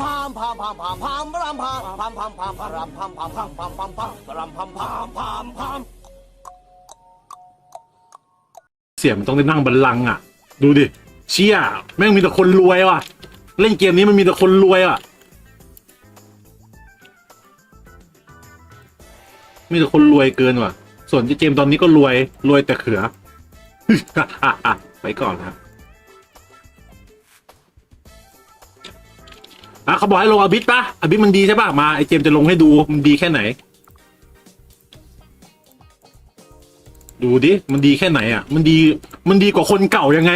พามพามพามพามพามรำพามพามพามพามพามรำพามพามพามพามพามพามพามพามพามพามเสียงมันต้องได้นั่งบัลลังก์อะ ดูดิ เชี่ยแม่งมีแต่คนรวยว่ะ เล่นเกมนี้มันมีแต่คนรวยอะ มีแต่คนรวยเกินว่ะ ส่วนเจมตอนนี้ก็รวยรวยแต่เขือ ไปก่อนครับ อะเขาบอกให้ลงอบิสปะอบิสมันดีใช่ปะมาไอเจมจะลงให้ดูมันดีแค่ไหน ดูดิมันดีแค่ไหนอะ มันดีมันดีกว่าคนเก่ายังไง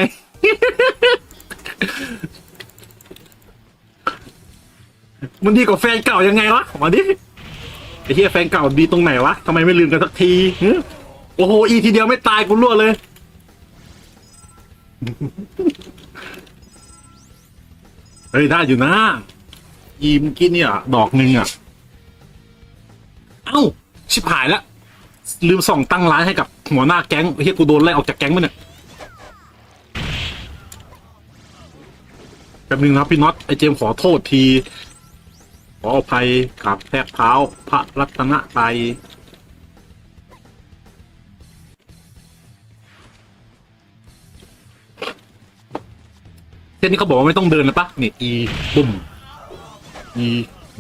มันดีกว่าแฟนเก่ายังไงวะมาดิไอเหี้ยแฟนเก่าดีตรงไหนวะทำไมไม่ลืมกันสักทีโอ้โหอีทีเดียวไม่ตายกูรั่วเลยเฮ้ยได้อยู่นะ อีมอกี้เนี่ยดอกหนึ่งอะ เอ้า ชิบหายแล้วลืมส่องตั้งร้านให้กับหัวหน้าแก๊งเฮียกูโดนไล่ออกจากแก๊งมั้เนี่ยแป๊บนึงนะพี่น็อตไอเจมขอโทษที ขออภัยกับแทบเท้าพระรัตนไตรเส้นนี้เขาบอกว่าไม่ต้องเดินนะปะนี่อีบุ่ม อี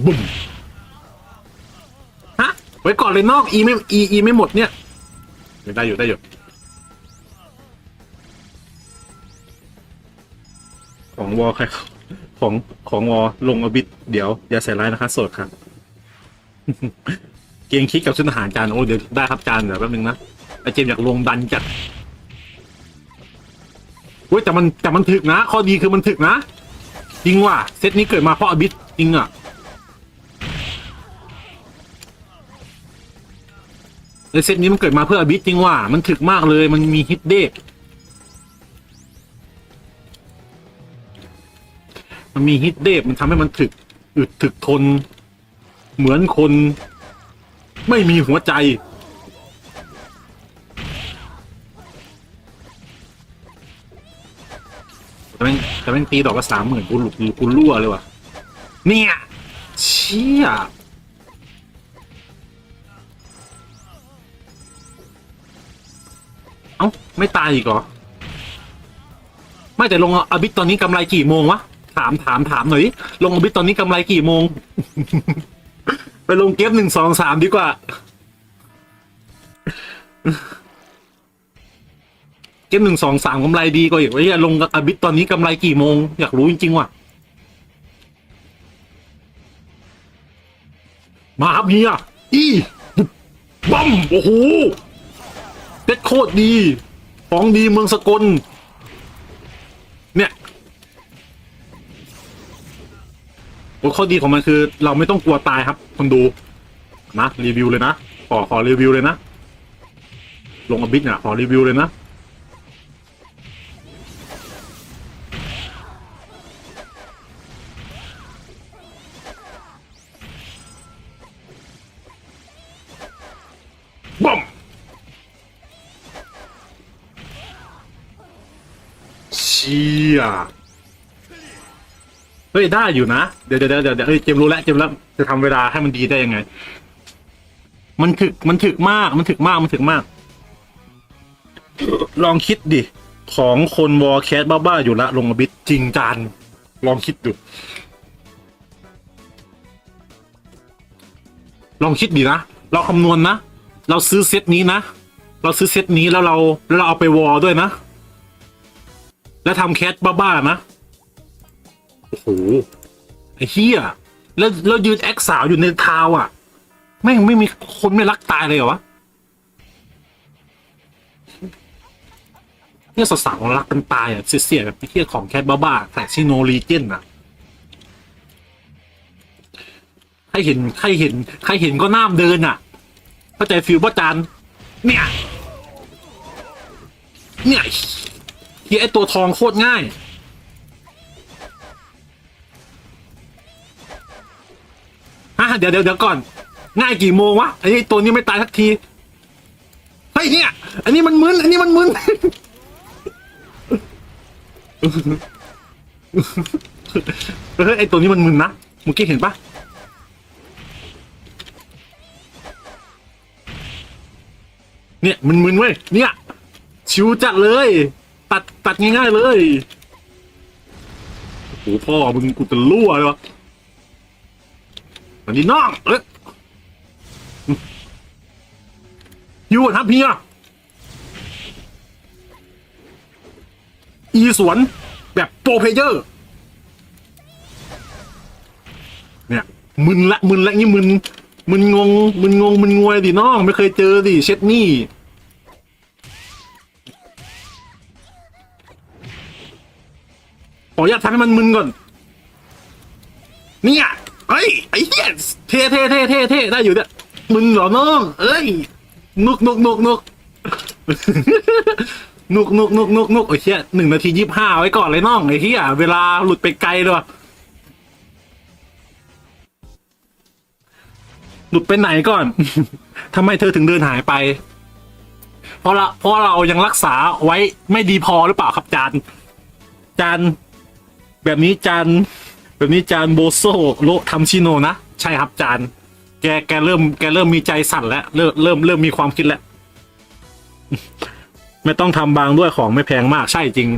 บุ่มฮะไว้ก่อนเลยนอกอีไม่อีอีไม่หมดเนี่ยได้อยู่ได้อยู่ของวอใครของของวอลงอบิดเดี๋ยวอย่าใส่ร้ายนะคะ โสดครับเกียงคิดกับชุดทหารจานโอ้เดี๋ยวได้ครับจานเดี๋ยวแป๊บนึงนะไอเจมอยากลงดันจัดเว้ยแต่มันแต่มันถึกนะ ข้อดีคือมันถึกนะจริงว่ะเซตนี้เกิดมาเพราะอบิด จริงอะในเซตนี้มันเกิดมาเพื่ออบิสจริงว่า มันถึกมากเลยมันมีฮิตเดกมันมีฮิตเดกมันทำให้มันถึกอึดถึกทน เหมือนคน ไม่มีหัวใจ แต่แม่งแต่แม่งตีดอกละสามหมื่นกูหลุดกูรั่วเลยว่ะ เนี่ยเชี่ยเอ้า ไม่ตายอีกเหรอ ไม่แต่ลงอบิตตอนนี้กำไรกี่โมงวะ ถามถามถามหน่อยดิลงอบิตตอนนี้กำไรกี่โมง ไปลงเก็บหนึ่งสองสามดีกว่า เก็บหนึ่งสองสามกำไรดีกว่าอีกว่าอย่าลงอบิตตอนนี้กำไรกี่โมง อยากรู้จริงๆว่ะ มาครับเฮียอีบัมโอ้โหเพชรโคตรดีของดีเมืองสกล เนี่ยโอ้ข้อดีของมันคือ เราไม่ต้องกลัวตายครับคนดูนะรีวิวเลยนะขอขอรีวิวเลยนะ ลงอบิทเนี่ยขอรีวิวเลยนะ ชี่ยเฮ้ยได้อยู่นะ เดี๋ยวเดี๋ยวเดี๋ยวเดี๋ยวเฮ้ยเจมรู้แล้วเจมแล้วจะทำเวลาให้มันดีได้ยังไง มันถึกมันถึกมากมันถึกมากมันถึกมาก ลองคิดดิ ของคนวอลแคสบ้าๆอยู่ละลงมาบิดจริงจานลองคิดดู ลองคิดดินะ เราคำนวณนะ เราซื้อเซตนี้นะ เราซื้อเซตนี้แล้วเราแล้วเราเอาไปวอลด้วยนะ แล้วทำแคสบ้าๆนะ โอ้โห ไอ้เฮียแล้วแล้วยืนแอคสาวอยู่ในทาวอะ แม่งไม่มีคนไม่รักตายเลยเหรอวะเนี่ยสาวๆรักกันตายอะเสียๆแบบไอ้เฮียของแคสบ้าๆแต่ชิโนรีเจนอะใครเห็นใครเห็นใครเห็นก็น้ามเดินอะเข้าใจฟิลป่ะจานเนี่ย เนี่ย เฮียไอตัวทองโคตรง่ายฮะเดี๋ยวเดี๋ยวเดี๋ยวก่อน ง่ายกี่โมงวะไอ้ตัวนี้ไม่ตายสักทีเฮ้ยเนี่ย อันนี้มันมึน อันนี้มันมึน เฮ้ยไอตัวนี้มันมึนนะเมื่อกี้เห็นปะเนี่ยมึนๆเว้ย เนี่ย ชิวจัดเลย ตัดง่ายๆเลยโอ้โหพ่อมึงกูจะรั่วเลยวะอันนี้น้องเอ้ยยูครับเฮียอีสวนแบบโปรเพเยอร์ เนี่ยมึนละมึนละนี่มึนมึนงงมึนงงมึนงวยดิน้อง ไม่เคยเจอดิเช็ดนี่ ออนุญาตทำให้มันมึนก่อน เนี่ยเอ้ยไอ้เหี้ยเท่เท่เท่เท่เท่ได้อยู่เนี่ยมึนเหรอน้อง เอ้ยนุกนุกนุกนุกนุกนุกนุกนุกนุกไอ้เหี้ยหนึ่งนาทียี่สิบห้าไว้ก่อนเลยน้องไอ้เหี้ยเวลาหลุดไปไกลเลยวะหลุดไปไหนก่อนทำไมเธอถึงเดินหายไป เพราะละเพราะเรายังรักษาไว้ไม่ดีพอหรือเปล่าครับจานจาน แบบนี้จานแบบนี้จานโบโซโลทำชิโนนะ ใช่ครับจาน แกแกเริ่มแกเริ่มมีใจสั่นแล้ว เริ่มเริ่มเริ่มมีความคิดแล้ว ไม่ต้องทำบางด้วยของไม่แพงมากใช่จริง